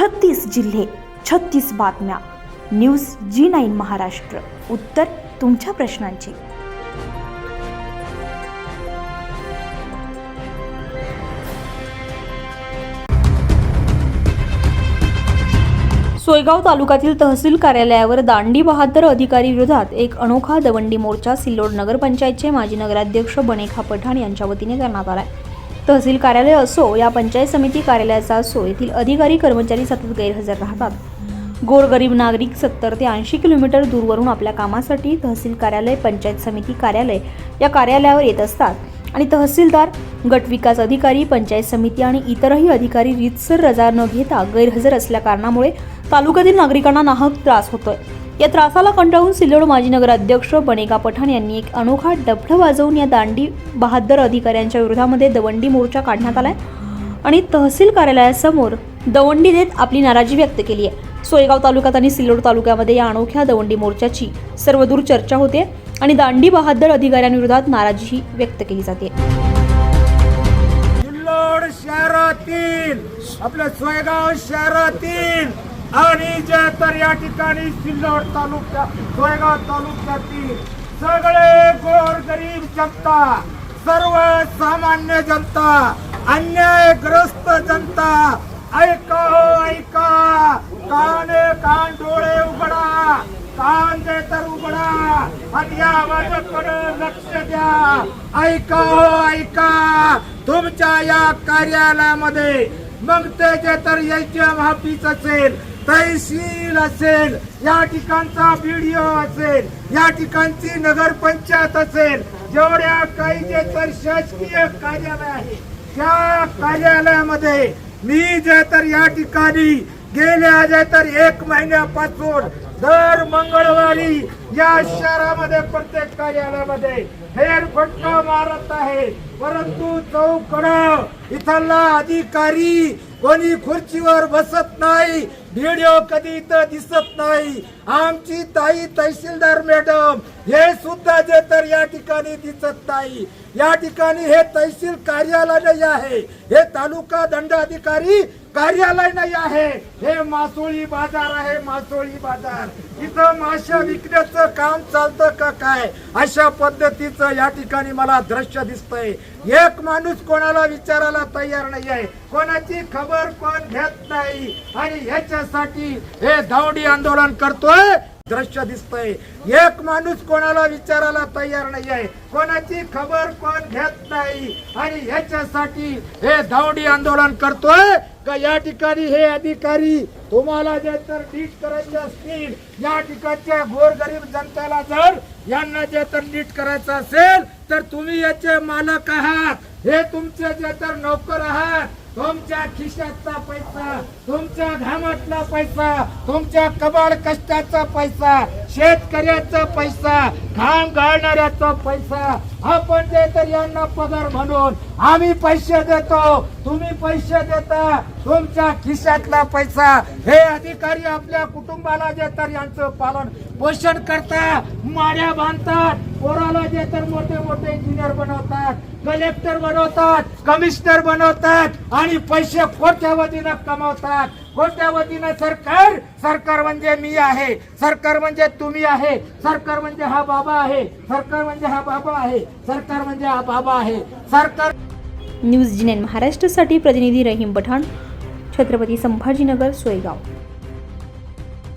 छत्तीस जिल्हे छत्तीस बातम्या. News G nine Maharashtra. उत्तर तुमच्या प्रश्नांची. सोयगाव तालुक्यातील तहसील कार्यालयावर दांडी बहादर अधिकारी विरोधात एक अनोखा दवंडी मोर्चा सिल्लोड नगरपंचायतचे माजी नगराध्यक्ष बनेखा पठाण यांच्या वतीने करण्यात आलाय. तहसील कार्यालय असो या पंचायत समिती कार्यालयाचा असो येथील अधिकारी कर्मचारी सतत गैरहजर राहतात. गोरगरीब नागरिक सत्तर ते ऐंशी किलोमीटर दूरवरून आपल्या कामासाठी तहसील कार्यालय पंचायत समिती कार्यालय या कार्यालयावर येत असतात. आणि तहसीलदार गटविकास अधिकारी पंचायत समिती आणि इतरही अधिकारी रीतसर रजा न घेता गैरहजर असल्या कारणामुळे तालुक्यातील नागरिकांना नाहक त्रास होतोय. या त्रासाला कंटाळून सिल्लोड माजी नगराध्यक्ष बनेगा पठाण यांनी एक अनोखा डफडं वाजवून या दांडी बहादर अधिकाऱ्यांच्या विरोधामध्ये दवंडी मोर्चा काढण्यात आलाय आणि तहसील कार्यालयासमोर दवंडी देत आपली नाराजी व्यक्त केली आहे. सोयगाव तालुक्यात आणि सिल्लोड तालुक्यामध्ये या अनोख्या दवंडी मोर्चाची सर्वदूर चर्चा होते आणि दांडी बहादर अधिकाऱ्यांविरोधात नाराजीही व्यक्त केली जाते. शहरातील आपल्या सोयगाव शहरातील आणि जे तर या ठिकाणी सिल्लोड तालुक्या सोयगाव तालुक्यातील सगळे गोरगरीब जनता सर्व सामान्य जनता अन्यायग्रस्त जनता ऐका हो ऐका. काने कान डोळे उघडा. कान दे तर उघडा. आणि या माझ्याकडे लक्ष द्या. ऐका हो ऐका. तुमच्या या कार्यालयामध्ये मग ते जे तर यायच्या ऑफिस असेल तहसील असेल या ठिकाणचा बीडीओ असेल या ठिकाणची नगरपंचायत असेल जेवढ्या काही जे तर शासकीय कार्यालय आहे त्या कार्यालयामध्ये मी जे तर या ठिकाणी गेल्या जे तर एक महिन्यापासून दर मंगळवारी या शहरामध्ये प्रत्येक कार्यालयामध्ये फेरफटका मारत आहे. परंतु चौकड इथला अधिकारी कोणी खुर्चीवर बसत नाही व्हिडिओ कधी इथं दिसत नाही. आमची ताई तहसीलदार मॅडम हे सुद्धा जे तर या ठिकाणी दिसत नाही. या ठिकाणी हे तहसील कार्यालय नाही आहे. हे तालुका दंडाधिकारी कार्यालय नाही आहे. हे मासोळी बाजार आहे मासोळी बाजार. इथं माश्या विकण्याचं काम चालतं का काय? अशा पद्धतीचं या ठिकाणी मला दृश्य दिसतंय. एक माणूस कोणाला विचारायला तयार नाही आहे कोणाची खबर कोण घेत नाही. आणि ह्याच्यासाठी हे धावडी आंदोलन करतोय. दृश्य दिसतंय. एक माणूस कोणाला विचारायला तयार नाही आहे कोणाची खबर कोण घेत नाही. आणि ह्याच्यासाठी हे धावडी आंदोलन करतोय. का या ठिकाणी हे अधिकारी तुम्हाला जे तर नीट करायचे असतील या ठिकाणच्या गोरगरीब जनतेला जर यांना जे तर नीट करायचं असेल तर तुम्ही याचे मालक आहात. हे तुमचे जे तर नोकर आहात. तुमच्या खिशातला पैसा तुमच्या घामातला पैसा तुमच्या कबाड कष्टाचा पैसा शेतकऱ्याचा पैसा घाम गाळणाऱ्याचा पैसा आपण जे तर यांना पगार म्हणून आम्ही पैसे देतो तुम्ही पैसे देता तुमच्या खिशातला पैसा. हे अधिकारी आपल्या कुटुंबाला जे तर यांचं पालन पोषण करता माड्या बांधतात पोराला जे तर मोठे मोठे इंजिनियर बनवतात कलेक्टर बनवतात कमिशनर बनवतात आणि पैसे कोट्यावधीनं कमवतात. कोट्यावधीनं सरकार! सरकार म्हणजे मी आहे. सरकार म्हणजे तुम्ही आहे. सरकार म्हणजे हा बाबा आहे. सरकार म्हणजे हा बाबा आहे. सरकार म्हणजे हा बाबा आहे. सरकार न्यूज जी महाराष्ट्रसाठी महाराष्ट्रासाठी प्रतिनिधी रहीम पठाण छत्रपती संभाजीनगर सोयगाव.